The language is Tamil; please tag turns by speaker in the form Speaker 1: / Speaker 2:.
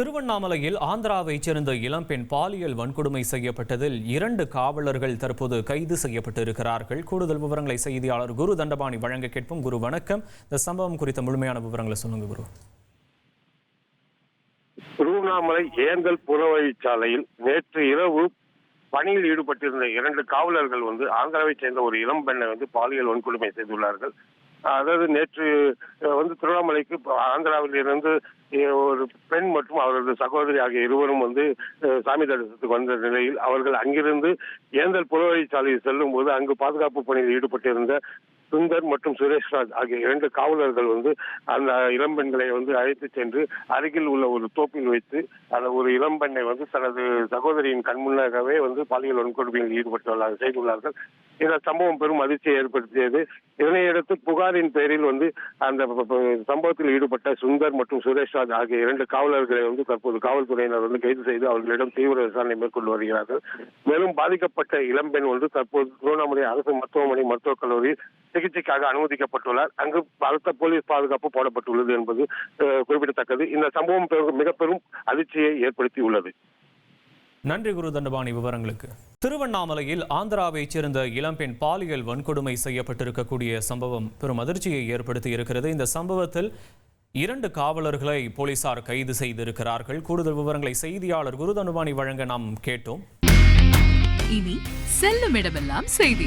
Speaker 1: திருவண்ணாமலையில் ஆந்திராவைச் சேர்ந்த இளம்பெண் பாலியல் வன்கொடுமை செய்யப்பட்டதில் இரண்டு காவலர்கள் தற்போது கைது செய்யப்பட்டிருக்கிறார்கள். கூடுதல் விவரங்களை செய்தியாளர் குரு தண்டபாணி வழங்க கேட்போம். குரு வணக்கம். இந்த சம்பவம் குறித்த முழுமையான விவரங்களை சொல்லுங்க குரு.
Speaker 2: திருவண்ணாமலை ஏந்தல் புறவழிச்சாலையில் நேற்று இரவு பணியில் ஈடுபட்டிருந்த இரண்டு காவலர்கள் வந்து ஆந்திராவைச் சேர்ந்த ஒரு இளம்பெண்ணை வந்து பாலியல் வன்கொடுமை செய்துள்ளார்கள். அதாவது நேற்று வந்து திருவண்ணாமலைக்கு ப- ஆந்திராவில் இருந்து ஒரு பெண் மற்றும் அவரது சகோதரி ஆகிய இருவரும் வந்து சாமி தரிசனத்துக்கு வந்த நிலையில் அவர்கள் அங்கிருந்து ஏந்தல் புலவழிச்சாலையில் செல்லும் போது அங்கு பாதுகாப்பு பணியில் ஈடுபட்டிருந்த சுந்தர் மற்றும் சுரேஷ்ராஜ் ஆகிய இரண்டு காவலர்கள் வந்து அந்த இளம்பெண்களை வந்து அழைத்து சென்று அருகில் உள்ள ஒரு தோப்பில் வைத்து அந்த ஒரு இளம்பெண்ணை வந்து தனது சகோதரியின் கண்முன்னாகவே வந்து பாலியல் வன்கொடுமையில் ஈடுபட்டுள்ளார்கள் செய்துள்ளார்கள் இந்த சம்பவம் பெரும் அதிர்ச்சியை ஏற்படுத்தியது. இதனையடுத்து புகாரின் பேரில் வந்து அந்த சம்பவத்தில் ஈடுபட்ட சுந்தர் மற்றும் சுரேஷ்ராஜ் ஆகிய இரண்டு காவலர்களை வந்து தற்போது காவல்துறையினர் வந்து கைது செய்து அவர்களிடம் தீவிர விசாரணை மேற்கொண்டு வருகிறார்கள். மேலும் பாதிக்கப்பட்ட இளம்பெண் வந்து தற்போது திருவண்ணாமலை அரசு மருத்துவமனை மருத்துவக் கல்லூரியில் சிகிச்சைக்காக அனுமதிக்கப்பட்டுள்ளார். அங்கு பலத்த போலீஸ் பாதுகாப்பு போடப்பட்டுள்ளது என்பது குறிப்பிடத்தக்கது. இந்த சம்பவம் பெரும்- மிக பெரும் அதிர்ச்சியை ஏற்படுத்தியுள்ளது.
Speaker 1: நன்றி குரு தண்டபாணி விவரங்களுக்கு. திருவண்ணாமலையில் ஆந்திராவைச் சேர்ந்த இளம்பெண் பாலியல் வன்கொடுமை செய்யப்பட்டிருக்கக்கூடிய சம்பவம் பெரும் அதிர்ச்சியை ஏற்படுத்தி இருக்கிறது. இந்த சம்பவத்தில் இரண்டு காவலர்களை போலீசார் கைது செய்திருக்கிறார்கள். கூடுதல் விவரங்களை செய்தியாளர் குரு தண்டபாணி வழங்க நாம் கேட்டோம்.
Speaker 3: இனி செல்லும் இடமெல்லாம் செய்தி.